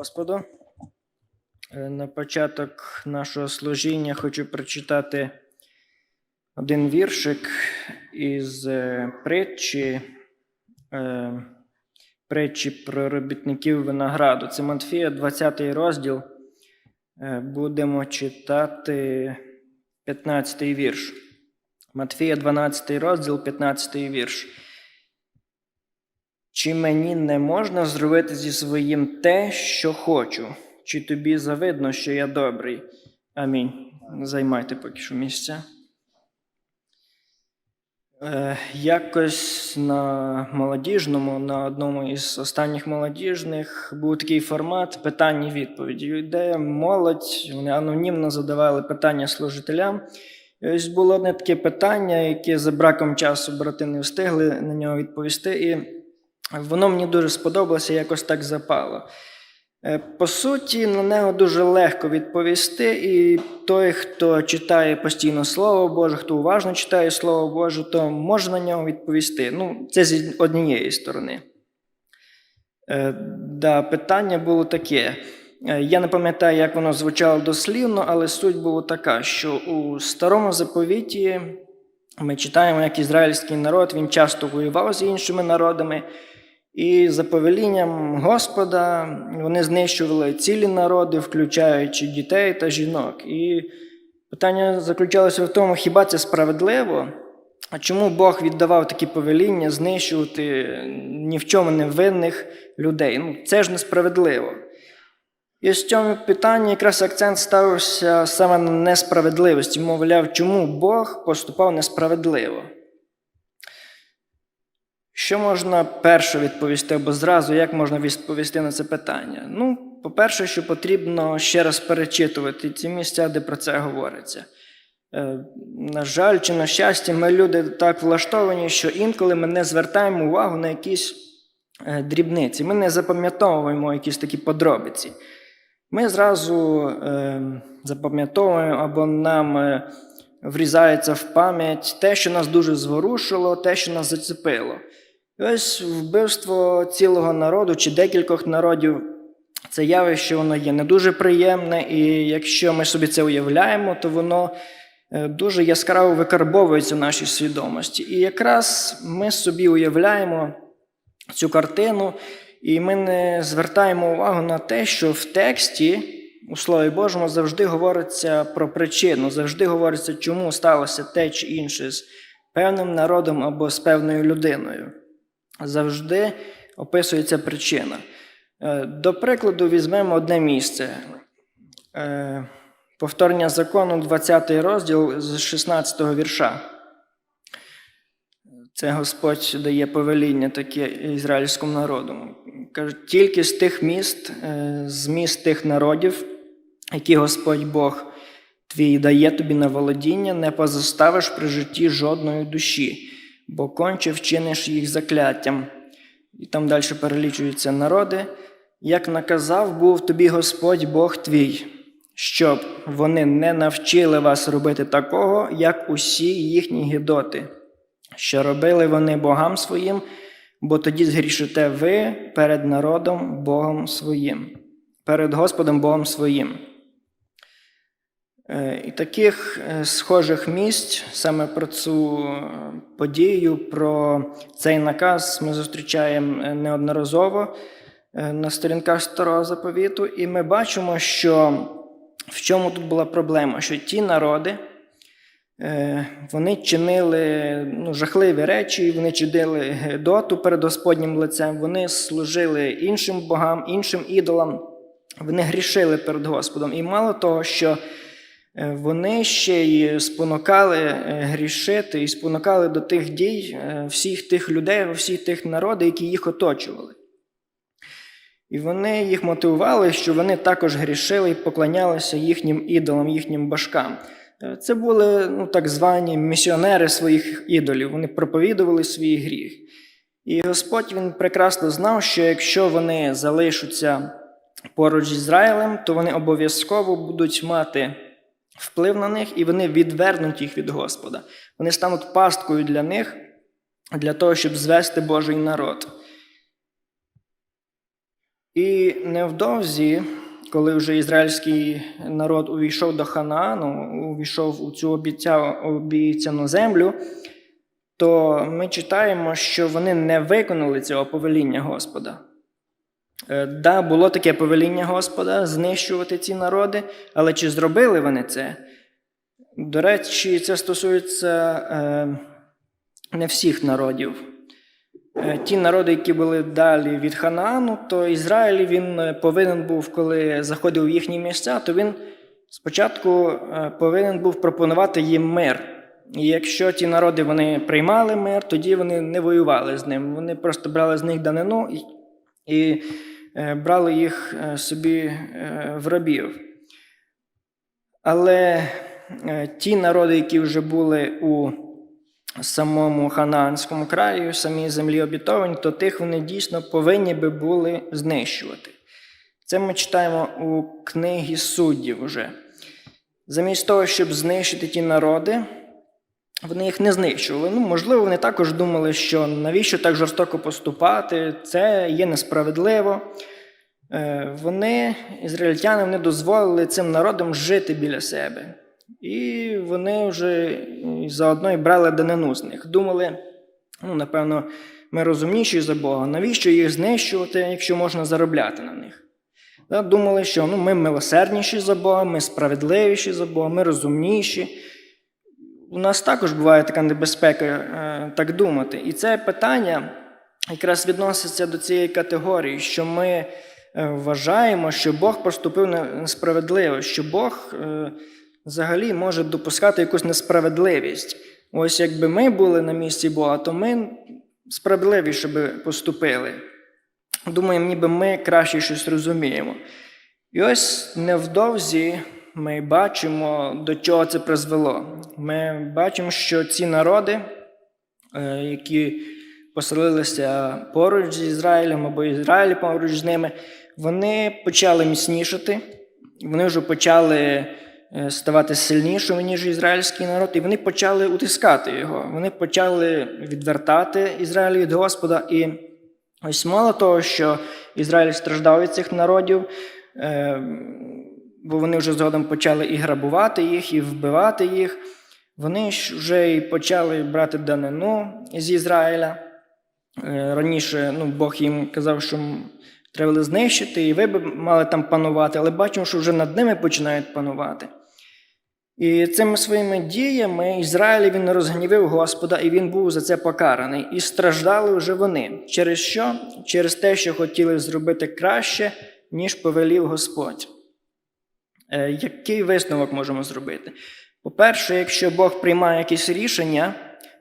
Господу. Е, На початок нашого служіння хочу прочитати один віршик із е, притчі, е, притчі про робітників винограду. Це Матфія, 20 розділ. Будемо читати 15 вірш. Матфія, 12 розділ, 15 вірш. Чи мені не можна зробити зі своїм те, що хочу? Чи тобі завидно, що я добрий? Амінь. Займайте поки що місця. Е, якось на молодіжному, на одному із останніх молодіжних, був такий формат питань і відповіді, де молодь вони анонімно задавали питання служителям. І ось було одне таке питання, яке за браком часу брати не встигли на нього відповісти. І Воно мені дуже сподобалося, якось так запало. Е, По суті, на нього дуже легко відповісти, і той, хто читає постійно Слово Боже, хто уважно читає Слово Боже, то може на нього відповісти. Ну, це з однієї сторони. Е, да, питання було таке. Е, Я не пам'ятаю, як воно звучало дослівно, але суть була така, що у старому заповіті ми читаємо, як ізраїльський народ він часто воював з іншими народами, і за повелінням Господа вони знищували цілі народи, включаючи дітей та жінок. І питання заключалося в тому, хіба це справедливо? А чому Бог віддавав такі повеління знищувати ні в чому не винних людей? Ну, це ж несправедливо. І з цьому питанні якраз акцент ставився саме на несправедливості, мовляв, чому Бог поступав несправедливо. Що можна перше відповісти або зразу, як можна відповісти на це питання? Ну, по-перше, що потрібно ще раз перечитувати ці місця, де про це говориться. Е, на жаль, чи на щастя, ми люди так влаштовані, що інколи ми не звертаємо увагу на якісь е, дрібниці. Ми не запам'ятовуємо якісь такі подробиці. Ми зразу е, запам'ятовуємо або нам врізається в пам'ять те, що нас дуже зворушило, те, що нас зацепило. Ось вбивство цілого народу чи декількох народів це явище, воно є не дуже приємне, і якщо ми собі це уявляємо, то воно е, дуже яскраво викарбовується в нашій свідомості. І якраз ми собі уявляємо цю картину, і ми не звертаємо увагу на те, що в тексті у Слові Божому завжди говориться про причину, завжди говориться, чому сталося те чи інше з певним народом або з певною людиною. Завжди описується причина. Е, До прикладу, візьмемо одне місце. Е, Повторення закону, 20 розділ з 16 вірша. Це Господь дає повеління таке ізраїльському народу. Каже, тільки з тих міст, е, з міст тих народів, які Господь Бог твій дає тобі на володіння, не позоставиш при житті жодної душі, бо конче вчиниш їх закляттям. І там далі перелічуються народи, як наказав був тобі Господь Бог твій, щоб вони не навчили вас робити такого, як усі їхні гідоти що робили вони богам своїм, бо тоді згрішите ви перед народом Богом своїм, перед Господом Богом своїм. Е, І таких е, схожих місць саме про цю е, подію, про цей наказ ми зустрічаємо неодноразово на сторінках старого заповіту, і ми бачимо, що в чому тут була проблема, що ті народи. Вони чинили ну, жахливі речі, вони чинили гедоту перед Господнім лицем, вони служили іншим богам, іншим ідолам, вони грішили перед Господом. І мало того, що вони ще й спонукали е, грішити і спонукали до тих дій е, всіх тих людей, всіх тих народів, які їх оточували. І вони їх мотивували, що вони також грішили і поклонялися їхнім ідолам, їхнім башкам. Е, Це були ну, так звані місіонери своїх ідолів. Вони проповідували свій гріх. І Господь він прекрасно знав, що якщо вони залишаться поруч з Ізраїлем, то вони обов'язково будуть мати вплив на них і вони відвернуть їх від Господа. Вони стануть пасткою для них, для того, щоб звести Божий народ. І невдовзі, коли вже ізраїльський народ увійшов до Ханаану, увійшов у цю обіцяну землю, то ми читаємо, що вони не виконали цього повеління Господа. Е, Да, було таке повеління Господа знищувати ці народи, але чи зробили вони це? До речі, це стосується е, не всіх народів. Е, Ті народи, які були далі від Ханаану, то Ізраїль він повинен був, коли заходив в їхні місця, то він спочатку повинен був пропонувати їм мир. І якщо ті народи вони приймали мир, тоді вони не воювали з ним. Вони просто брали з них данину і, брали їх е, собі е, в рабів. Але е, ті народи, які вже були у самому Ханаанському краю, самій землі обітовані, то тих вони дійсно повинні би були знищувати. Це ми читаємо у книгі суддів уже. Замість того, щоб знищити ті народи, вони їх не знищували. Ну, можливо, вони також думали, що навіщо так жорстоко поступати, це є несправедливо. Е, Вони, ізраїльтяни, вони дозволили цим народам жити біля себе. І вони вже заодно і брали данину з них. Думали, ну, напевно, ми розумніші за Бога. Навіщо їх знищувати, якщо можна заробляти на них? Думали, що ну, ми милосердніші за Бога, ми справедливіші за Бога, ми розумніші. У нас також буває така небезпека е, так думати. І це питання якраз відноситься до цієї категорії, що ми е, вважаємо, що Бог поступив несправедливо, що Бог е, взагалі може допускати якусь несправедливість. Ось якби ми були на місці Бога, то ми справедливіше би поступили. Думаємо, ніби ми краще щось розуміємо. І ось невдовзі ми бачимо, до чого це призвело. Ми бачимо, що ці народи, е, які поселилися поруч з Ізраїлем або Ізраїль поруч з ними, вони почали міцнішати, вони вже почали е, ставати сильнішими, ніж ізраїльський народ, і вони почали утискати його. Вони почали відвертати Ізраїль від Господа. І ось мало того, що Ізраїль страждав від цих народів. Бо вони вже згодом почали і грабувати їх, і вбивати їх. Вони вже і почали брати данину з Ізраїля. Е, Раніше ну, Бог їм казав, що треба знищити, і ви б мали там панувати, але бачимо, що вже над ними починають панувати. І цими своїми діями Ізраїль він розгнівив Господа, і він був за це покараний. І страждали вже вони. Через що? Через те, що хотіли зробити краще, ніж повелів Господь. Е, Який висновок можемо зробити? По-перше, якщо Бог приймає якісь рішення,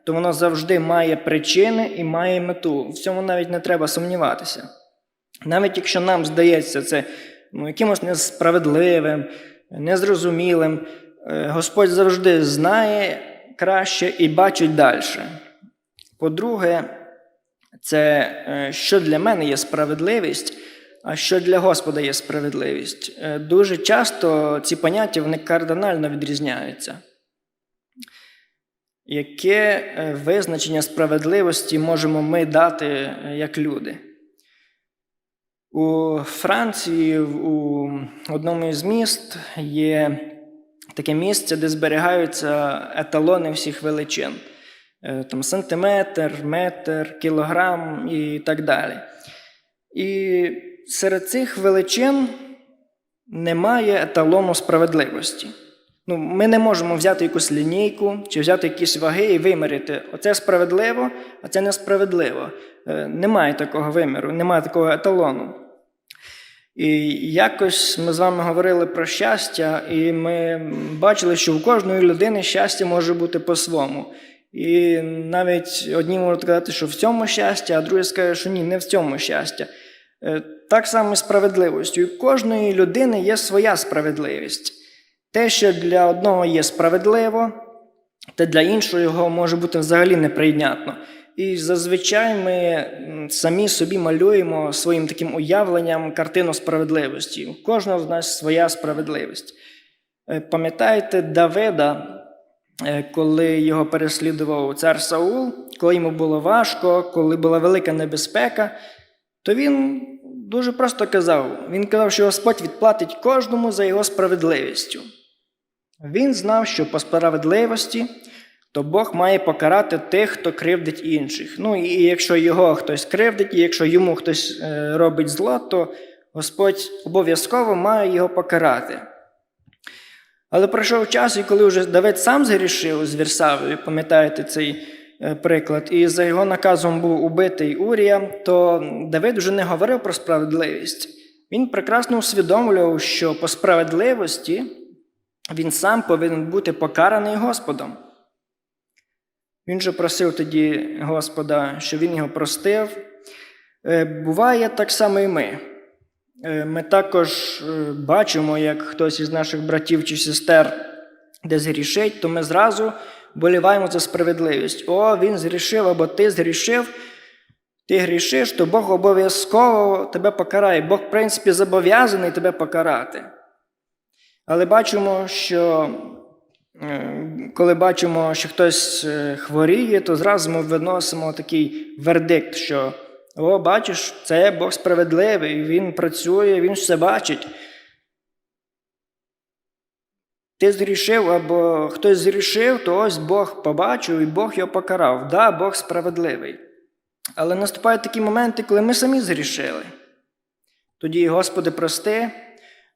то воно завжди має причини і має мету. В цьому навіть не треба сумніватися. Навіть якщо нам здається це ну, якимось несправедливим, незрозумілим, е, Господь завжди знає краще і бачить далі. По-друге, це е, що для мене є справедливість, що для Господа є справедливість. Е, Дуже часто ці поняття вони кардинально відрізняються. Яке е, визначення справедливості можемо ми дати е, як люди? У Франції, у одному із міст, є таке місце, де зберігаються еталони всіх величин. Там сантиметр, метр, кілограм і так далі. І серед цих величин немає еталону справедливості. Ну, ми не можемо взяти якусь лінійку чи взяти якісь ваги і виміряти. Оце справедливо, а це несправедливо. Е, Немає такого виміру, немає такого еталону. І якось ми з вами говорили про щастя, і ми бачили, що у кожної людини щастя може бути по-своєму. І навіть одні можуть сказати, що в цьому щастя, а другі скажуть, що ні, не в цьому щастя. Так само і справедливістю. У кожної людини є своя справедливість. Те, що для одного є справедливо, те для іншого може бути взагалі неприйнятно. І зазвичай ми самі собі малюємо своїм таким уявленням картину справедливості. У кожного з нас своя справедливість. Е, Пам'ятаєте Давида, е, коли його переслідував цар Саул, коли йому було важко, коли була велика небезпека, то він дуже просто казав. Він казав, що Господь відплатить кожному за його справедливістю. Він знав, що по справедливості то Бог має покарати тих, хто кривдить інших. Ну і якщо його хтось кривдить, і якщо йому хтось е, робить зло, то Господь обов'язково має його покарати. Але пройшов час, і коли вже Давид сам згрішив з Вірсавою, пам'ятаєте цей приклад, і за його наказом був убитий Урія, то Давид вже не говорив про справедливість. Він прекрасно усвідомлював, що по справедливості він сам повинен бути покараний Господом. Він же просив тоді Господа, щоб він його простив. Е, Буває так само і ми. Е, Ми також е, бачимо, як хтось із наших братів чи сестер де згрішить, то ми зразу боліваємо за справедливість. О, він згрішив або ти згрішив, ти грішиш, то Бог обов'язково тебе покарає. Бог, в принципі, зобов'язаний тебе покарати. Але бачимо, що е, коли бачимо, що хтось е, хворіє, то зразу ми виносимо такий вердикт, що о, бачиш, це Бог справедливий, Він працює, Він все бачить. Ти зрішив або хтось зрішив, то ось Бог побачив і Бог його покарав. Да, Бог справедливий. Але наступають такі моменти, коли ми самі зрішили. Тоді, Господи, прости,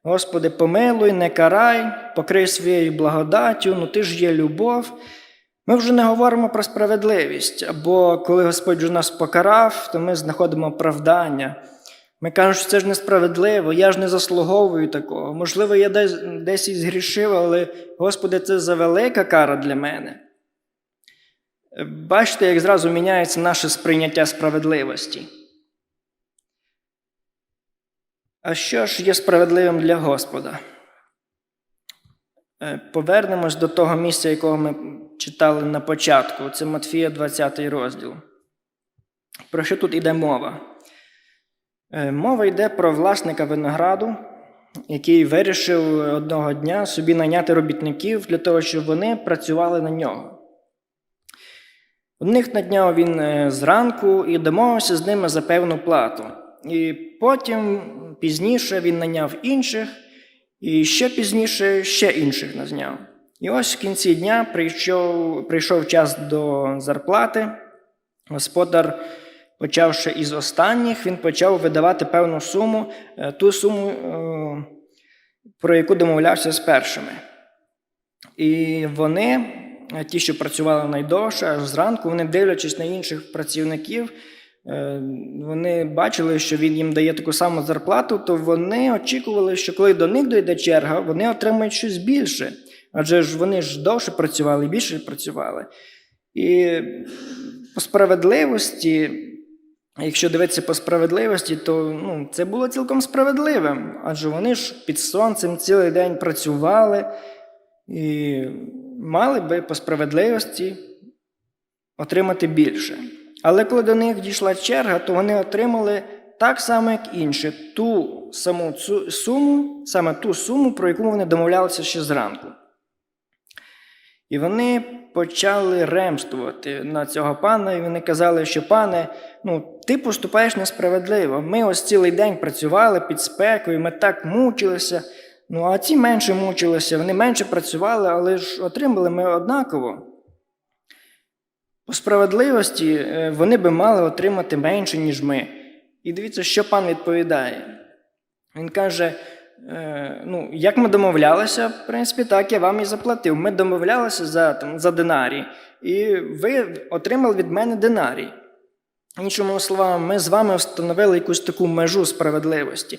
Господи, помилуй, не карай, покрий своєю благодаттю, ну ти ж є любов. Ми вже не говоримо про справедливість, або коли Господь вже нас покарав, то ми знаходимо оправдання. Ми кажемо, що це ж несправедливо, я ж не заслуговую такого. Можливо, я десь, десь і згрішив, але, Господи, це за велика кара для мене. Бачите, як зразу міняється наше сприйняття справедливості. А що ж є справедливим для Господа? Е, Повернемось до того місця, якого ми читали на початку. Це Матфія, 20 розділ. Про що тут йде мова? Е, Мова йде про власника винограду, який вирішив одного дня собі найняти робітників для того, щоб вони працювали на нього. Одних надняв він е, зранку і домовився з ними за певну плату. І потім пізніше він наняв інших, і ще пізніше ще інших назняв. І ось в кінці дня прийшов, прийшов час до зарплати. Господар, почавши із останніх, він почав видавати певну суму, е, ту суму, е, про яку домовлявся з першими. І вони, е, ті, що працювали найдовше, аж зранку, вони, дивлячись на інших працівників, вони бачили, що він їм дає таку саму зарплату, то вони очікували, що коли до них дійде черга, вони отримають щось більше. Адже ж вони ж довше працювали, більше працювали. І по справедливості, якщо дивитися по справедливості, то ну, це було цілком справедливим. Адже вони ж під сонцем цілий день працювали і мали би по справедливості отримати більше. Але коли до них дійшла черга, то вони отримали так само, як інші, ту саму цю суму, саме ту суму, про яку вони домовлялися ще зранку. І вони почали ремствувати на цього пана, і вони казали, що пане, ну, ти поступаєш несправедливо. Ми ось цілий день працювали під спекою, ми так мучилися. Ну, а ці менше мучилися, вони менше працювали, але ж отримали ми однаково. По справедливості е, вони би мали отримати менше, ніж ми. І дивіться, що пан відповідає. Він каже: ну, як ми домовлялися, в принципі, так я вам і заплатив. Ми домовлялися за, там, за динарій, і ви отримали від мене динарій. Іншими словами, ми з вами встановили якусь таку межу справедливості.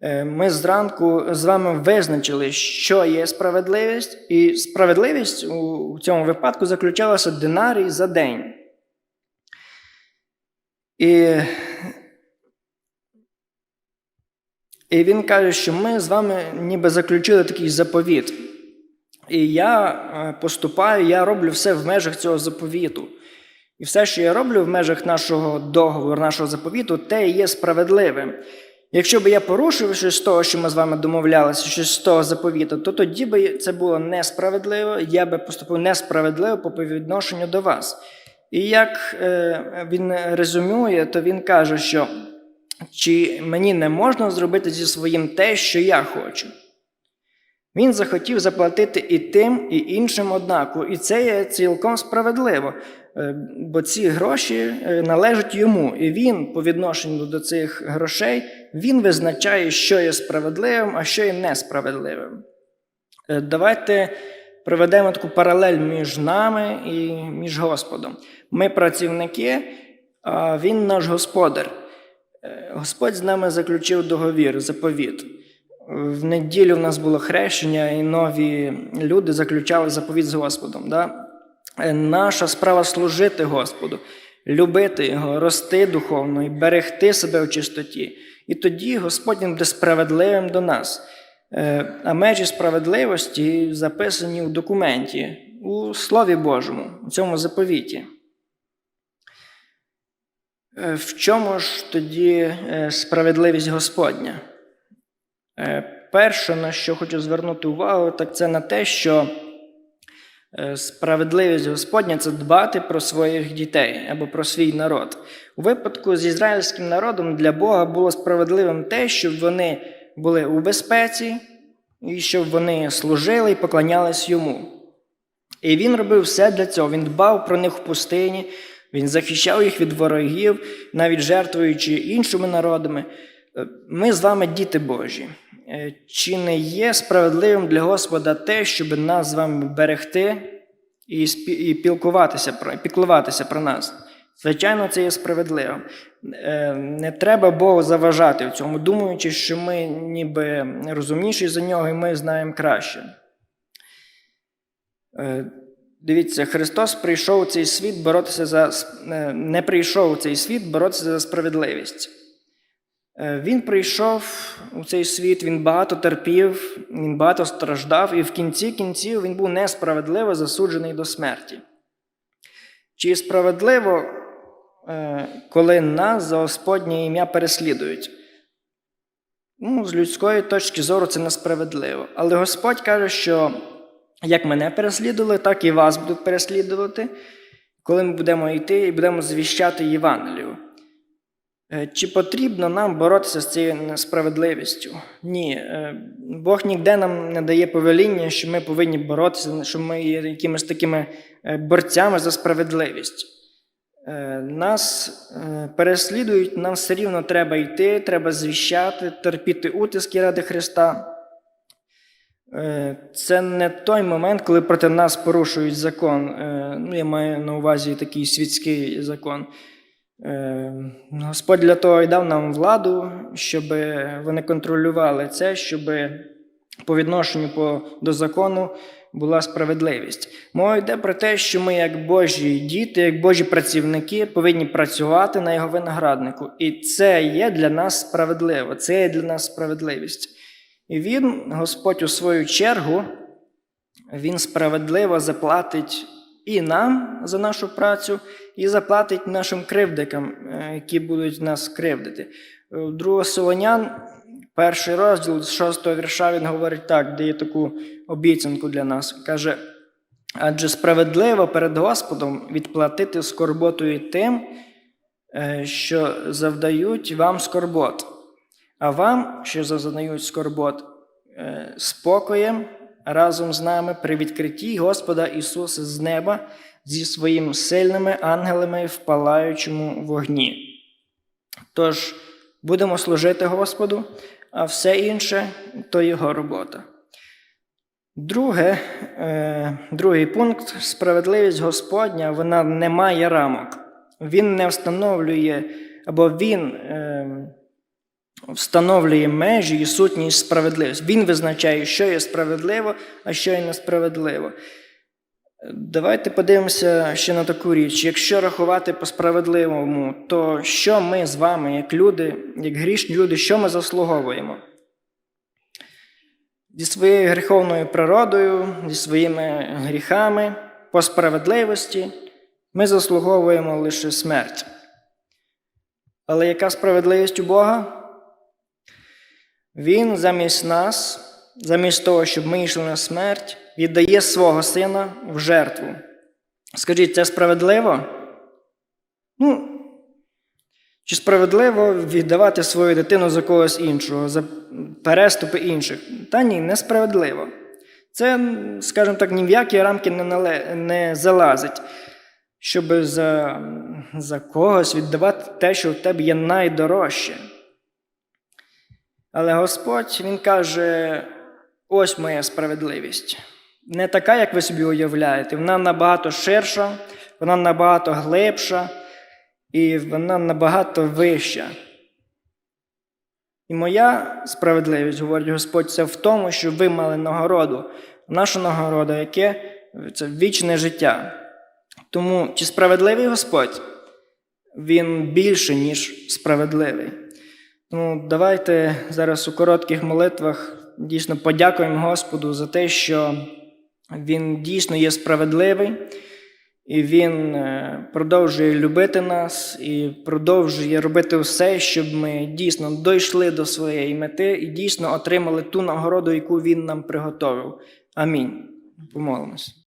Е, Ми зранку з вами визначили, що є справедливість, і справедливість у цьому випадку заключалася динарій за день. І І він каже, що ми з вами ніби заключили такий заповіт. І я е, поступаю, я роблю все в межах цього заповіту. І все, що я роблю в межах нашого договору, нашого заповіту, те є справедливим. Якщо б я порушив щось з того, що ми з вами домовлялися, щось з того заповіту, то тоді би це було несправедливо, я би поступив несправедливо по відношенню до вас. І як е, він резюмує, то він каже, що чи мені не можна зробити зі своїм те, що я хочу. Він захотів заплатити і тим, і іншим однаково, і це є цілком справедливо, е, бо ці гроші е, належать йому, і він, по відношенню до цих грошей, він визначає, що є справедливим, а що є несправедливим. Е, Давайте проведемо таку паралель між нами і між Господом. Ми працівники, а Він наш господар. Е, Господь з нами заключив договір, заповіт. В неділю в нас було хрещення, і нові люди заключали заповіт з Господом. Да? Е, Наша справа служити Господу, любити Його, рости духовно і берегти себе в чистоті. І тоді Господь він буде справедливим до нас. Е, А межі справедливості записані у документі, у Слові Божому, у цьому заповіті. Е, В чому ж тоді е, справедливість Господня? Е, Перше, на що хочу звернути увагу, так це на те, що справедливість Господня це дбати про своїх дітей або про свій народ. У випадку з ізраїльським народом для Бога було справедливим те, щоб вони були у безпеці, і щоб вони служили і поклонялись йому. І він робив все для цього. Він дбав про них в пустині, він захищав їх від ворогів, навіть жертвуючи іншими народами. Е, Ми з вами діти Божі. Е, Чи не є справедливим для Господа те, щоб нас з вами берегти і, пілкуватися про, піклуватися про нас? Звичайно, це є справедливим. Е, Не треба Богу заважати в цьому, думаючи, що ми ніби розумніші за нього і ми знаємо краще. Дивіться, Христос прийшов у цей світ боротися за е, не прийшов у цей світ боротися за справедливість. Е, Він прийшов у цей світ, він багато терпів, він багато страждав, і в кінці кінців він був несправедливо засуджений до смерті. Чи справедливо, е, коли нас за Господнє ім'я переслідують? Ну, з людської точки зору це несправедливо. Але Господь каже, що як мене переслідували, так і вас будуть переслідувати, коли ми будемо йти і будемо звіщати Євангелію. Е, Чи потрібно нам боротися з цією несправедливістю? Ні. Е, Бог ніде нам не дає повеління, що ми повинні боротися, що ми є якимись такими е, борцями за справедливість. Нас переслідують, нам все рівно треба йти, треба звіщати, терпіти утиски ради Христа. Е, Це не той момент, коли проти нас порушують закон. Е, Ну, я маю на увазі такий світський закон. Е, Господь для того і дав нам владу, щоб вони контролювали це, щоб по відношенню до закону була справедливість. Мова йде про те, що ми, як Божі діти, як Божі працівники, повинні працювати на його винограднику. І це є для нас справедливо, це є для нас справедливість. І він, Господь, у свою чергу, він справедливо заплатить і нам за нашу працю, і заплатить нашим кривдикам, е, які будуть нас кривдити. Е, 2 Солонян, перший розділ з 6 вірша, він говорить так, дає таку обіцянку для нас. Каже: адже справедливо перед Господом відплатити скорботою тим, е, що завдають вам скорбот, а вам, що зазнають скорбот, е, спокоєм разом з нами при відкритті Господа Ісуса з неба зі своїми сильними ангелами в палаючому вогні. Тож будемо служити Господу, а все інше то Його робота. Друге, е, другий пункт справедливість Господня, вона не має рамок. Він не встановлює, або він е, встановлює межі і сутність справедливості. Він визначає, що є справедливо, а що є несправедливо. Давайте подивимося ще на таку річ. Якщо рахувати по справедливому, то що ми з вами, як люди, як грішні люди, що ми заслуговуємо? Зі своєю гріховною природою, зі своїми гріхами, по справедливості, ми заслуговуємо лише смерть. Але яка справедливість у Бога? Він замість нас, замість того, щоб ми йшли на смерть, віддає свого сина в жертву. Скажіть, це справедливо? Ну, Чи справедливо віддавати свою дитину за когось іншого, за переступи інших? Та ні, несправедливо. Це, скажімо так, ні в які рамки не, нале... не залазить, щоб за, за когось віддавати те, що в тебе є найдорожче. Але Господь Він каже: ось моя справедливість. Не така, як ви собі уявляєте. Вона набагато ширша, вона набагато глибша і вона набагато вища. І моя справедливість, говорить Господь, це в тому, що ви мали нагороду. Наша нагорода, яке це вічне життя. Тому чи справедливий Господь? Він більше, ніж справедливий. Тому давайте зараз у коротких молитвах дійсно подякуємо Господу за те, що Він дійсно є справедливий, і Він е, продовжує любити нас і продовжує робити все, щоб ми дійсно дійшли до своєї мети і дійсно отримали ту нагороду, яку Він нам приготовив. Амінь. Помолимось.